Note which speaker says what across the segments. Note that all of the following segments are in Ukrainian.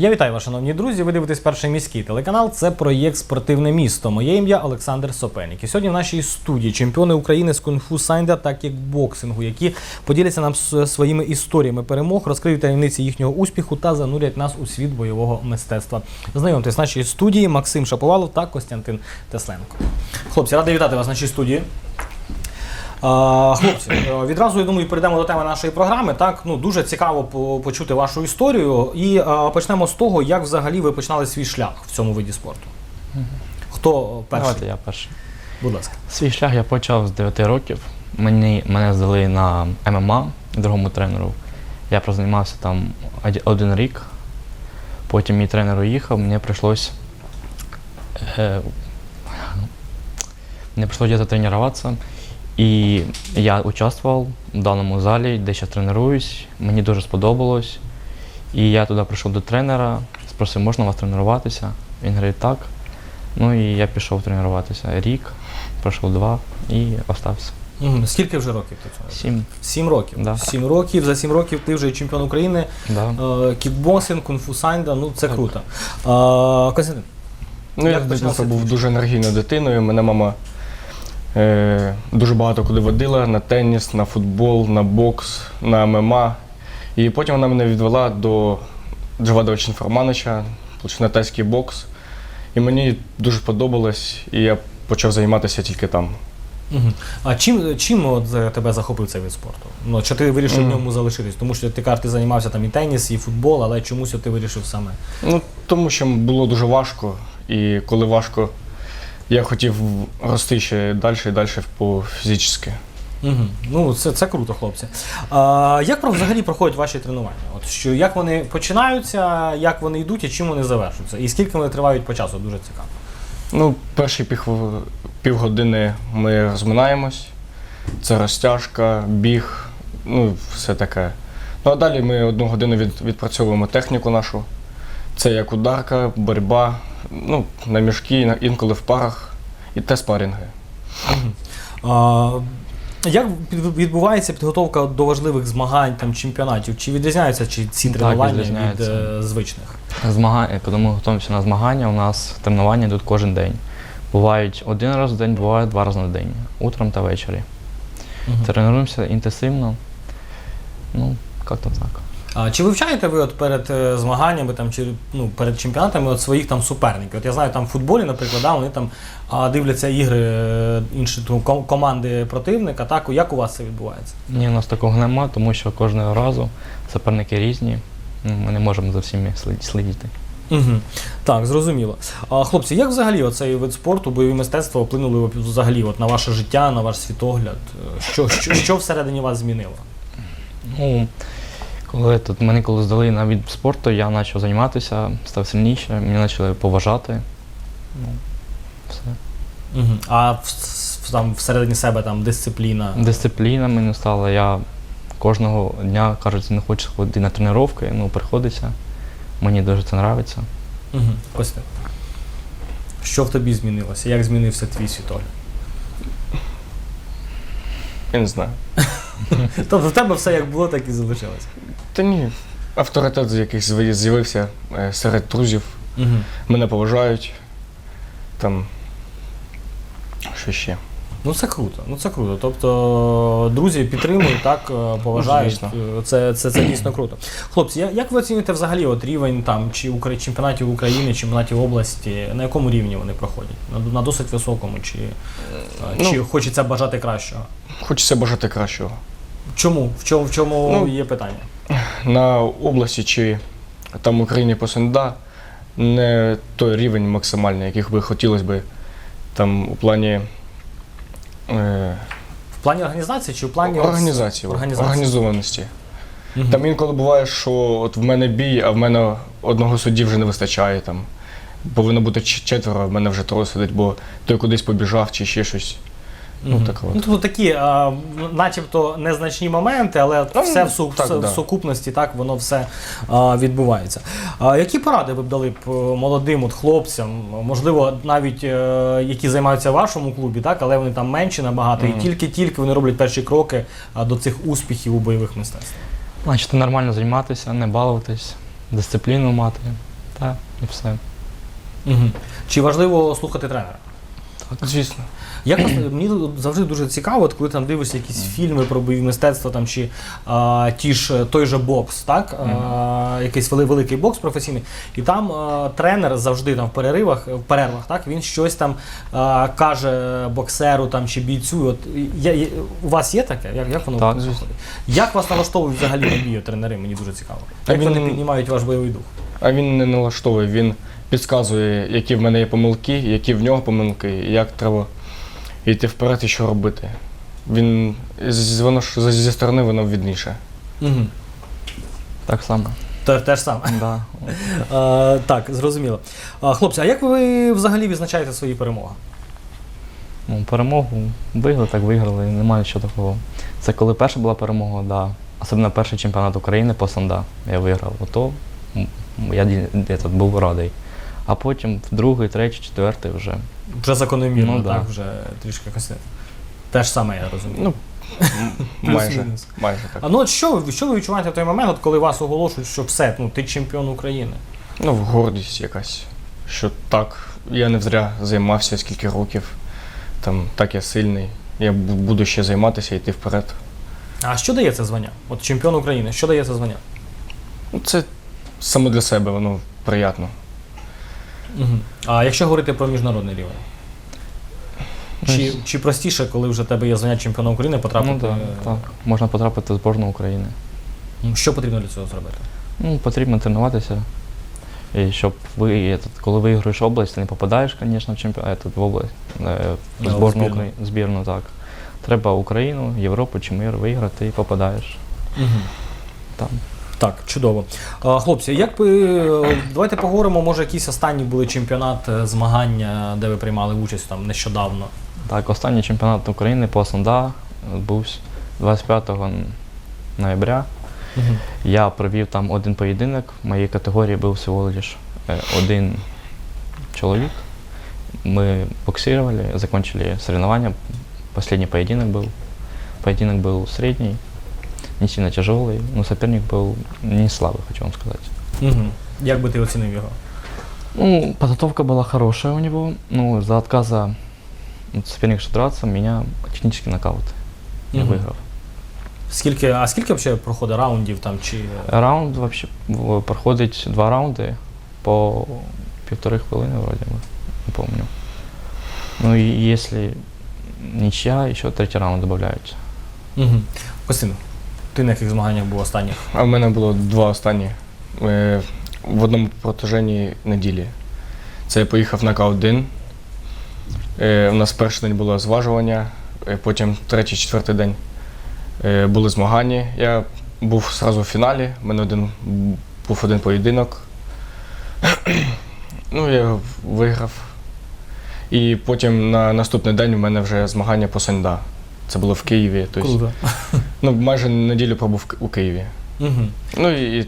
Speaker 1: Я вітаю вас, шановні друзі. Ви дивитесь перший міський телеканал. Це проєкт Спортивне місто. Моє ім'я Олександр Сопельник. І сьогодні в нашій студії чемпіони України з кунг-фу сайнда та кікбоксингу, які поділяться нам своїми історіями перемог, розкриють таємниці їхнього успіху та занурять нас у світ бойового мистецтва. Знайомтесь в нашій студії Максим Шаповалов та Костянтин Тесленко. Хлопці, радий вітати вас в нашій студії. Хлопці, е, відразу я думаю, перейдемо до теми нашої програми. Так, ну дуже цікаво почути вашу історію. І е, почнемо з того, як взагалі ви починали свій шлях в цьому виді спорту. Хто перший?
Speaker 2: Давайте я перший.
Speaker 1: Будь ласка.
Speaker 2: Свій шлях я почав з 9 років. Мені, мене здали на ММА другому тренеру. Я прозаймався там один рік. Потім мій тренер уїхав, мені прийшлось. Е, мне пришлось где-то тренироваться. І я участвував в даному залі, де зараз тренуюсь. Мені дуже сподобалось. І я туди прийшов до тренера, спросив, можна у вас тренуватися? Він говорить, так. Ну і я пішов тренуватися рік, пройшов два і остався.
Speaker 1: Мгм. Скільки вже років ти цього?
Speaker 2: Сім.
Speaker 1: Сім років.
Speaker 2: Да.
Speaker 1: Сім років. За сім років ти вже чемпіон України.
Speaker 2: Да.
Speaker 1: Е, Кікбоксинг, кунг-фу сайнда, ну це
Speaker 2: Так.
Speaker 1: круто. Е, Костянтин.
Speaker 3: Ну, я
Speaker 1: Як
Speaker 3: з дитинства
Speaker 1: почався
Speaker 3: був дуже енергійною дитиною. Мене мама дуже багато куди водила на теніс, на футбол, на бокс, на ММА. І потім вона мене відвела до Джавадовича Інформанича, на тайський бокс. І мені дуже подобалось, і я почав займатися тільки там.
Speaker 1: А чим, чим от е, тебе захопив цей вид спорту? Ну, чи ти вирішив в ньому залишитись? Тому що ти кажеш, ти займався там і теніс, і футбол, але чомусь ти вирішив саме.
Speaker 3: Ну, тому що було дуже важко. І коли важко, я хотів рости ще далі і далі по фізично.
Speaker 1: Угу. Ну, це, це круто, хлопці. А, як про- взагалі проходять ваші тренування? От що, як вони починаються, як вони йдуть і чим вони завершуються? І скільки вони тривають по часу? Дуже цікаво.
Speaker 3: Ну, перші пів, півгодини ми розминаємось. Це розтяжка, біг, ну, все таке. Ну а далі ми одну годину від, відпрацьовуємо техніку нашу. Це як ударка, боротьба, ну, на мішки, інколи в парах і те спарінги.
Speaker 1: А, як відбувається підготовка до важливих змагань, там, чемпіонатів? Чи відрізняються чи ці
Speaker 2: Так,
Speaker 1: тренування від е, звичних?
Speaker 2: Змагання, коли ми готуємося на змагання, у нас тренування йдуть кожен день. Бувають один раз в день, буває два рази на день, утром та ввечері.
Speaker 1: Мгм.
Speaker 2: Тренуємося інтенсивно. Ну, як-то так.
Speaker 1: А, чи вивчаєте ви от перед е, змаганнями там, чи ну, перед чемпіонатами от своїх там суперників? От я знаю, там в футболі, наприклад, да, вони там а, дивляться ігри е, інші ну, ком- команди противника. Так, як у вас це відбувається?
Speaker 2: Ні, у нас такого нема, тому що кожного разу суперники різні. Ну, Ми не можемо за всіми слід- слідити.
Speaker 1: Угу. Так, зрозуміло. А, хлопці, як взагалі оцей вид спорту, бойові мистецтва вплинули взагалі от, на ваше життя, на ваш світогляд? Е, Що, що, що всередині вас змінило?
Speaker 2: Ну, коли тут мене коли здали на від спорту, я почав займатися, став сильніше, мене почали поважати. Ну, все.
Speaker 1: Угу. А в, в- там всередині себе там дисципліна.
Speaker 2: Дисципліна мені стала. Я кожного дня кажуть, не хочу ходити на тренування, ну приходиться. Мені дуже це подобається.
Speaker 1: Угу. Костя. Що в тобі змінилося? Як змінився твій світогляд?
Speaker 3: Я не знаю.
Speaker 1: Тобто в тебе все як було, так і залишилося.
Speaker 3: Та ні, авторитет якийсь з'яви- з'явився е, серед друзів.
Speaker 1: Угу.
Speaker 3: Мене поважають. Там. Що ще?
Speaker 1: Ну це круто. Ну це круто. Тобто друзі підтримують, так е, поважають. Е, Це, це, це дійсно круто. Хлопці, як ви оцінюєте взагалі от рівень там чи чемпіонатів України, чемпіонатів області? На якому рівні вони проходять? На, на досить високому, чи, е,
Speaker 3: Ну.
Speaker 1: чи хочеться бажати кращого?
Speaker 3: Хочеться бажати кращого.
Speaker 1: Чому? В чому, в чому
Speaker 3: Ну,
Speaker 1: є питання?
Speaker 3: на області чи там Україні по СНДА не той рівень максимальний, яких би хотілося би там у плані
Speaker 1: В плані організації чи в плані
Speaker 3: організації,
Speaker 1: організації?
Speaker 3: організованості.
Speaker 1: Угу.
Speaker 3: Там інколи буває, що от в мене бій, а в мене одного судді вже не вистачає. Там. Повинно бути четверо, а в мене вже троє сидить, бо той кудись побіжав чи ще щось. Ну, так от.
Speaker 1: Ну, тобто такі, а, начебто, незначні моменти, але
Speaker 3: Ну,
Speaker 1: все в, су-
Speaker 3: так,
Speaker 1: все в
Speaker 3: да.
Speaker 1: сукупності, так воно все а, відбувається. А, які поради ви б дали б е, молодим от хлопцям, можливо, навіть е, які займаються в вашому клубі, так, але вони там менші набагато, і тільки-тільки вони роблять перші кроки а, до цих успіхів у бойових мистецтвах?
Speaker 2: Значить, нормально займатися, не балуватись, дисципліну мати. Так, і все.
Speaker 1: Угу. Чи важливо слухати тренера?
Speaker 3: Звісно.
Speaker 1: Як мені завжди дуже цікаво, от коли там дивишся якісь фільми про бойові мистецтва там чи а, ті ж той же бокс, так? А, якийсь вели- великий бокс професійний, і там а, тренер завжди там в переривах, в перервах, так він щось там а, каже боксеру там чи бійцю. От я, я- у вас є таке? Як, як воно
Speaker 2: Так.
Speaker 1: Як вас налаштовують взагалі на бій тренери? Мені дуже цікаво. Як
Speaker 3: Він-
Speaker 1: вони піднімають ваш бойовий дух?
Speaker 3: А він не налаштовує, він підказує, які в мене є помилки, які в нього помилки, як треба йти вперед і що робити. Він з- воно ж зі сторони воно видніше.
Speaker 1: Угу.
Speaker 2: Так само.
Speaker 1: Те, те ж саме.
Speaker 2: Да.
Speaker 1: А, так, зрозуміло. А, хлопці, а як ви взагалі відзначаєте свої перемоги?
Speaker 2: Ну, перемогу виграли, так виграли, немає нічого такого. Це коли перша була перемога, да. Особливо перший чемпіонат України по санда я виграв. Ото м, я ді- де тут був радий. А потім другий, третій, четвертий вже.
Speaker 1: Вже закономірно,
Speaker 2: Ну, да.
Speaker 1: так, вже трішки якось. Те ж саме, я розумію.
Speaker 3: Ну, майже,
Speaker 1: Плюс-мінус.
Speaker 3: майже так.
Speaker 1: а ну от що, ви- що ви відчуваєте в той момент, от коли вас оголошують, що все, ну ти чемпіон України?
Speaker 3: Ну, гордість якась. Що так, я не зря займався скільки років, там так я сильний. Я бу- буду ще займатися і йти вперед.
Speaker 1: А що дає це звання? От чемпіон України, що дає це звання?
Speaker 3: Ну, це саме для себе, воно приємно.
Speaker 1: Угу. А якщо говорити про міжнародний рівень? Чи, чи простіше, коли вже в тебе є звання чемпіона України, потрапити?
Speaker 2: Ну, так,
Speaker 1: е,
Speaker 2: так. Можна потрапити в збірну України.
Speaker 1: Що потрібно для цього зробити?
Speaker 2: Ну, потрібно тренуватися. І щоб ви, коли виграєш область, ти не попадаєш, звісно, в чемпіонат в область, е, в збірну
Speaker 1: збірну.
Speaker 2: Збірну, так. Треба Україну, Європу чи мир виграти і попадаєш
Speaker 1: Угу.
Speaker 2: там.
Speaker 1: Так, чудово. А, хлопці, як ви е, давайте поговоримо, може, якісь останні були чемпіонат е, змагання, де ви приймали участь там нещодавно.
Speaker 2: Так, останній чемпіонат України по Санда був 25 ноября.
Speaker 1: Угу.
Speaker 2: Я провів там один поєдинок. В моїй категорії був всього лиш е, один чоловік. Мы боксировали, закончили соревнования. Последний поединок был. Поединок был средний, не сильно тяжелый, но соперник был не слабый, хочу вам сказать.
Speaker 1: Угу. Як би ти оцінив його?
Speaker 2: Ну, подготовка была хорошая у него, но за отказа от соперника что драться, меня технический нокаут. Я
Speaker 1: Мгм.
Speaker 2: выиграл.
Speaker 1: Скільки, а скільки взагалі проходить раундів там чи.
Speaker 2: Раунд вообще в- проходить два раунди по півтори хвилини, вроде бы, не помню. Ну и если ничья, еще третий раунд добавляют.
Speaker 1: Угу. Костян, ти на яких змаганнях був останніх?
Speaker 3: А в мене було два останні е, в одному протяженні неділі. Це я поїхав на К1. Е, у нас перший день було зважування, е, потім третій, четвертий день е, були змагання. Я був одразу в фіналі, у мене один, був один поєдинок. ну, я виграв. І потім на наступний день у мене вже змагання по Сенда. Це було в Києві. Тобто,
Speaker 1: Круто.
Speaker 3: Ну, майже неділю пробув у Києві.
Speaker 1: Угу.
Speaker 3: Ну і,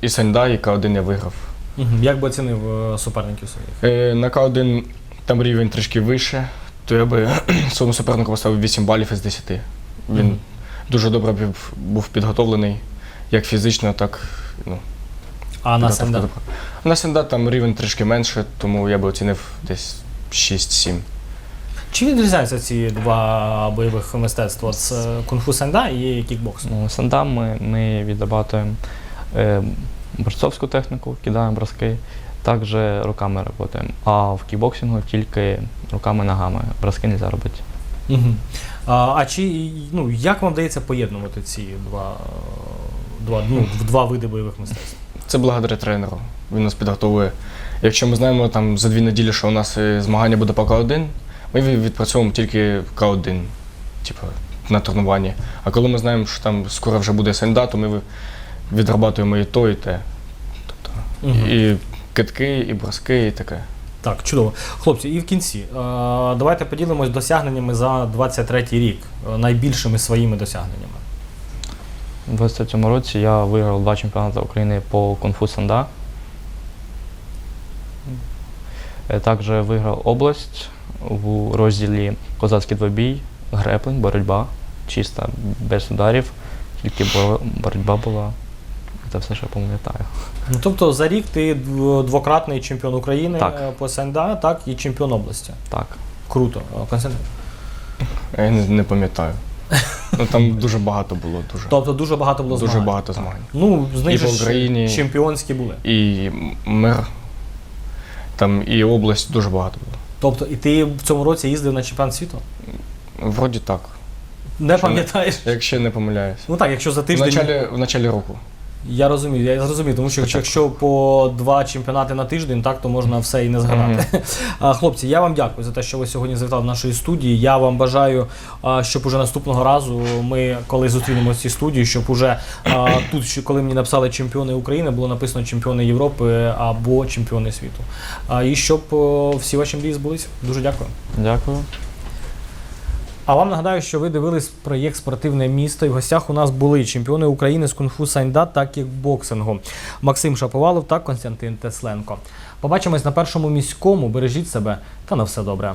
Speaker 3: і Сенда, і К1 я виграв.
Speaker 1: Угу. Як би оцінив е, суперників своїх?
Speaker 3: Е, на К1 там рівень трішки вище, то я би своєму супернику поставив 8 балів із 10. Він
Speaker 1: Мгм.
Speaker 3: дуже добре був, був підготовлений, як фізично, так ну,
Speaker 1: А на
Speaker 3: підготовка
Speaker 1: Сенда?
Speaker 3: добра. На Сенда там рівень трішки менше, тому я би оцінив десь 6-7.
Speaker 1: Чи відрізняються ці два бойових мистецтва? Це кунг-фу сенда і кікбокс?
Speaker 2: Ну, сандам ми, ми відрабатуємо е, борцовську техніку, кидаємо броски, також руками працюємо. А в кікбоксингу тільки руками ногами. Броски не можна робити.
Speaker 1: Угу. А, а чи ну, як вам вдається поєднувати ці два, два, ну, два види бойових мистецтв?
Speaker 3: Це благодаря тренеру. Він нас підготовує. Якщо ми знаємо там за дві неділі, що у нас е, змагання буде по К1, ми відпрацьовуємо тільки К1, типу, на тренуванні. А коли ми знаємо, що там скоро вже буде СНД, то ми відрабатуємо і то, і те. Тобто,
Speaker 1: Мгм.
Speaker 3: і китки, і броски, і таке.
Speaker 1: Так, чудово. Хлопці, і в кінці. Давайте поділимось досягненнями за 23-й рік, найбільшими своїми досягненнями.
Speaker 2: У 23-му році я виграв два чемпіонати України по кунг-фу санда. Е, Також виграв область у розділі козацький двобій, греплинг, боротьба, чиста, без ударів, тільки боротьба була. Це все, що пам'ятаю.
Speaker 1: Ну, тобто за рік ти двократний чемпіон України
Speaker 2: Так.
Speaker 1: е, по СНДА, так, і чемпіон області.
Speaker 2: Так.
Speaker 1: Круто. Е, Константин.
Speaker 3: Я не, не пам'ятаю. Ну там дуже багато було, дуже.
Speaker 1: Тобто дуже багато було
Speaker 3: Дуже багато змагань.
Speaker 1: Ну, з них
Speaker 3: І в Україні.
Speaker 1: чемпіонські були.
Speaker 3: І мир, там і область дуже багато було.
Speaker 1: Тобто, і ти в цьому році їздив на чемпіонат світу?
Speaker 3: Вроді так,
Speaker 1: Не
Speaker 3: Що не-
Speaker 1: пам'ятаєш?
Speaker 3: якщо не помиляюсь.
Speaker 1: Ну так, якщо за
Speaker 3: В
Speaker 1: тиждень.
Speaker 3: началі, в началі року.
Speaker 1: Я розумію, я зрозумів, тому що якщо, якщо по два чемпіонати на тиждень, так то можна все і не згадати. А, Хлопці, я вам дякую за те, що ви сьогодні завітали до нашої студії. Я вам бажаю, щоб уже наступного разу ми, коли зустрінемося в цій студії, щоб уже тут, коли мені написали чемпіони України, було написано чемпіони Європи або чемпіони світу. І щоб всі ваші мрії збулися. Дуже дякую.
Speaker 2: Дякую.
Speaker 1: А вам нагадаю, що ви дивились проєкт Спортивне місто. І в гостях у нас були чемпіони України з кунг-фу сайнда та кікбоксингу Максим Шаповалов та Константин Тесленко. Побачимось на першому міському. Бережіть себе та на все добре.